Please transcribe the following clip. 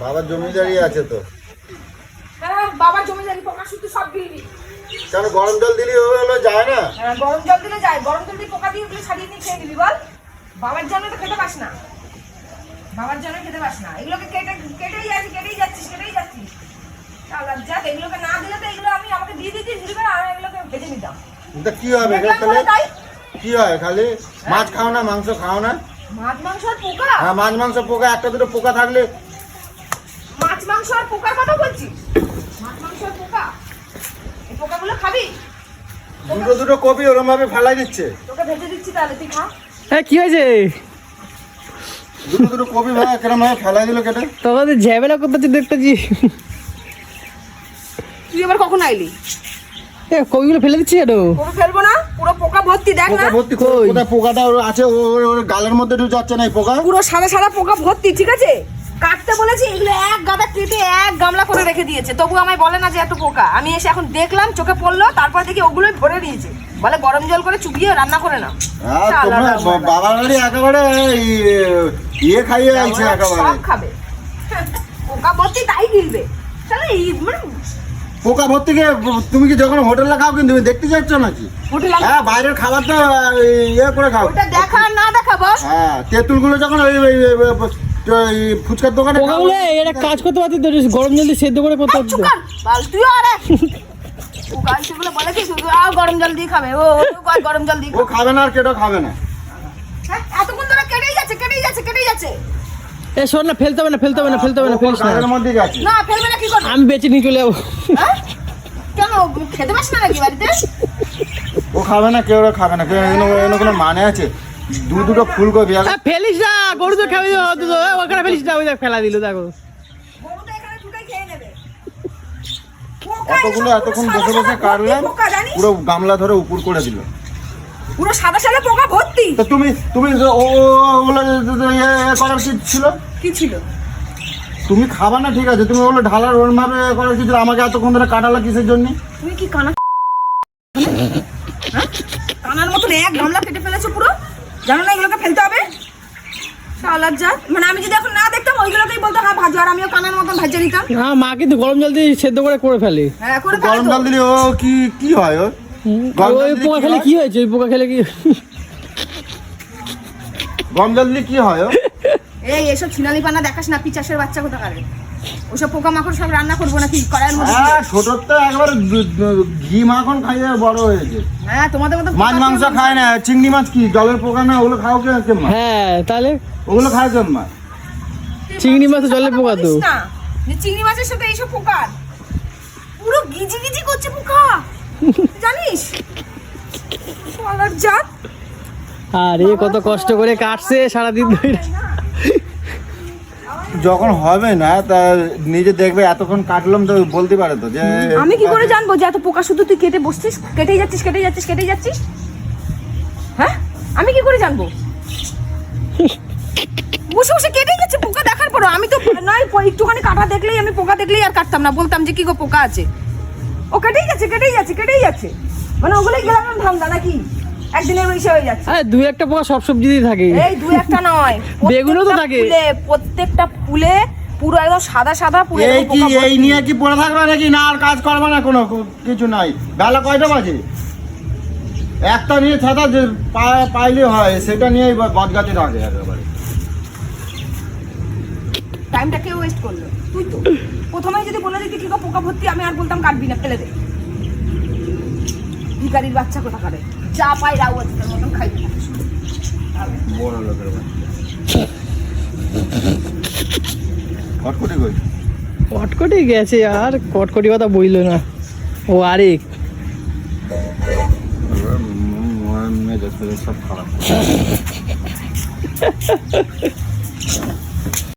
বাবার জমিদারি আছে তো। হ্যাঁ বাবার জমিদারি পোকা শুধু সব বিড়ি কেন গরম জল দিলি হলো যায় না? হ্যাঁ, গরম জল দিলে যায় গরম জল দিয়ে পোকা দিয়ে ওগুলো ছাড়িয়ে নিয়ে খেয়ে নিবি বল। বাবার জন্য তো খেতে পাস না। বাবার জন্য খেতে পাস না। এগুলোকে কেটে কেটেই যাচ্ছিস কেটেই যাচ্ছিস কেটেই যাচ্ছিস। যা এগুলোকে না দিলে তো এগুলো আমি আমাকে দিয়ে দিচ্ছি ঝুড়ি করে আর এগুলোকে ভেজে তা কি হবে তাহলে? কি হয় খালি? মাছ খাও না মাংস খাও না? মাছ মাংস আর পোকা? হ্যাঁ মাছ মাংস পোকা একটা দুটো পোকা থাকলে মাছ মাংস আর পোকার কথা বলছিস মাছ মাংস আর পোকা? এই পোকাগুলো খাবি? দুটো দুটো কপি ওরম ভাবে ফেলাই দিচ্ছে। তোকে ভেজে দিচ্ছি তাহলে তুই খা। হ্যাঁ কি হয়েছে? দুটো দুটো কপি ভাই কেরম ভাবে ফেলাই দিল কেটে? তখন তো ঝামেলা করতেছি দেখতেছি। তুই এবার কখন আইলি? এ কবিগুলো ফেলে দিচ্ছি কেন? পুরো ফেলব না পুরো পোকা ভর্তি দেখ না। পোকা ভর্তি কই? কোথায় পোকাটা ওর আছে ওর ওর গালের মধ্যে ঢুকে যাচ্ছে না এই পোকা? পুরো সাদা সাদা পোকা ভর্তি ঠিক আছে? কাটতে বলেছি এগুলো এক গাদা কেটে এক গামলা করে রেখে দিয়েছে। তবু আমায় বলে না যে এত পোকা। আমি এসে এখন দেখলাম চোখে পড়ল তারপর দেখি ওগুলোই ভরে দিয়েছে বলে গরম জল করে চুবিয়ে রান্না করে না হ্যাঁ তোমরা বাড়ি একেবারে ইয়ে খাইয়ে আইছে একেবারে সব খাবে। পোকা ভর্তি তাই গিলবে। তাহলে এই মানে পোকা ভর্তি কে তুমি কি যখন হোটেলে খাও কিন্তু তুমি দেখতে যাচ্ছ নাকি? হ্যাঁ বাইরের খাবার তো ইয়ে করে খাও। দেখা না দেখা বস। হ্যাঁ তেঁতুলগুলো যখন ওই ফুচকার দোকানে পোকাগুলো এটা কাজ করতে পারতি তো গরম জল দিয়ে সেদ্ধ করে করতে পারতি বাল তুই আরে পোকা বলে কি শুধু আ গরম জল দিয়ে খাবে। ও গরম জল দিয়ে ও খাবে। না আর কেটো খাবে না। হ্যাঁ, এতক্ষণ ধরে কেটেই যাচ্ছে কেটেই যাচ্ছে কেটেই যাচ্ছে। এ শোন না ফেলতে হবে না ফেলতে হবে না ফেলতে হবে না ফেলিস না। না ফেলবে না কি করবে? আমি বেঁচে নিয়ে চলে যাব। হ্যাঁ? কেন খেতে পাস না নাকি বাড়িতে? ও খাবে না কেউ খাবে না কেউ এনে এনে কোনো মানে আছে? দু দুটো ফুলকপি আর ফেলিস না গরু তো খাবি ওখানে ফেলিস না ওই দেখ ফেলা দিল দেখো। এতগুলো এতক্ষণ বসে বসে কাটলাম পুরো গামলা ধরে উপর করে দিল। পুরো সাদা সাদা পোকা ভর্তি। তো তুমি তুমি ও ও- ওগুলো করার কি ছিল? কি ছিল? তুমি খাবা না ঠিক আছে। তুমি ওগুলো ঢালার ওরম ভাবে করার কি ছিল? আমাকে এতক্ষণ ধরে কাটালা কিসের জন্য? তুমি কি কানা হ্যাঁ? কানার মতন এক গামলা কেটে ফেলেছো পুরো? জানো না এগুলোকে ফেলতে হবে? শালার মানে আমি যদি এখন না দেখতাম ওইগুলোকেই বলতো হ্যাঁ ভাজো। আর আমিও কানার মতন ভাজে নিতাম। না মা কিন্তু গরম জল দিয়ে সেদ্ধ করে করে ফেলে। হ্যাঁ করে গরম তো। জল দিলে ও কি কি হয় ও? ওই পোকা খেলে কি হয়েছে? ওই পোকা খেলে কি গরম জল দিলে কি হয় এই এসব ছিনালি পানা দেখাস না পিচাসের বাচ্চা কোথা কারে ওসব পোকামাকড় সব রান্না করব নাকি? কড়াইয়ের মধ্যে দিয়ে? হ্যাঁ ছোটর তো একবার ঘি মাখন খাইয়ে বড় হয়েছে। হ্যাঁ তোমাদের মতো মাছ মাংস খায় না চিংড়ি মাছ কি? জলের পোকা না? ওগুলো খাও কে কে হ্যাঁ তাহলে? ওগুলো খায় কেমন মাছ? চিংড়ি মাছ জলের পোকা তো। চিংড়ি মাছের সাথে এইসব পোকা? পুরো গিজি গিজি করছে পোকা। জানিস? শালার জাত। আরে কত কষ্ট করে কাটছে সারাদিন ধরে। যখন হবে না তা নিজে দেখবে এতক্ষণ কাটলাম তো বলতে পারে তো যে আমি কি করে জানব যে এত পোকা শুধু তুই কেটে বসছিস? কেটেই যাচ্ছিস কেটেই যাচ্ছিস কেটেই যাচ্ছিস? হ্যাঁ? আমি কি করে জানব? বসে বসে কেটেই যাচ্ছে পোকা দেখার পরও। আমি তো নয় একটুখানি কাটা দেখলেই আমি পোকা দেখলেই আর কাটতাম না। বলতাম যে কি গো পোকা আছে? ও কেটেই যাচ্ছে কেটেই যাচ্ছে কেটেই যাচ্ছে। মানে ওগুলোই গেলাম ধান্দা নাকি? একদিনের বেশি হয়ে যাচ্ছে। আরে দুই একটা পোকা সব সবজিতেই থাকে। এই দু একটা নয় বেগুনও তো থাকে। ফুলে, প্রত্যেকটা ফুলে পুরো একদম সাদা সাদা পুরো এই কি এই নিয়ে কি পড়ে থাকবে নাকি? না আর কাজ করবে না কোনো কিছু নাই। বেলা কয়টা বাজে? একটা নিয়ে ছাতা পাইলে হয় সেটা নিয়ে বদগাতে থাকে একেবারে। টাইমটা কে ওয়েস্ট করল? তুই তো। প্রথমে যদি বলে দিতি কি গো পোকা ভর্তি আমি আর বলতাম কাটবি না ফেলে দে। ভিকারির বাচ্চা কোথা করে যা পাই রাও তোর মতন খাই। বড় লোকের কটকটি কই? কটকটি গেছে আর কটকটি কথা বইলো না। ও আরেক সব খারাপ।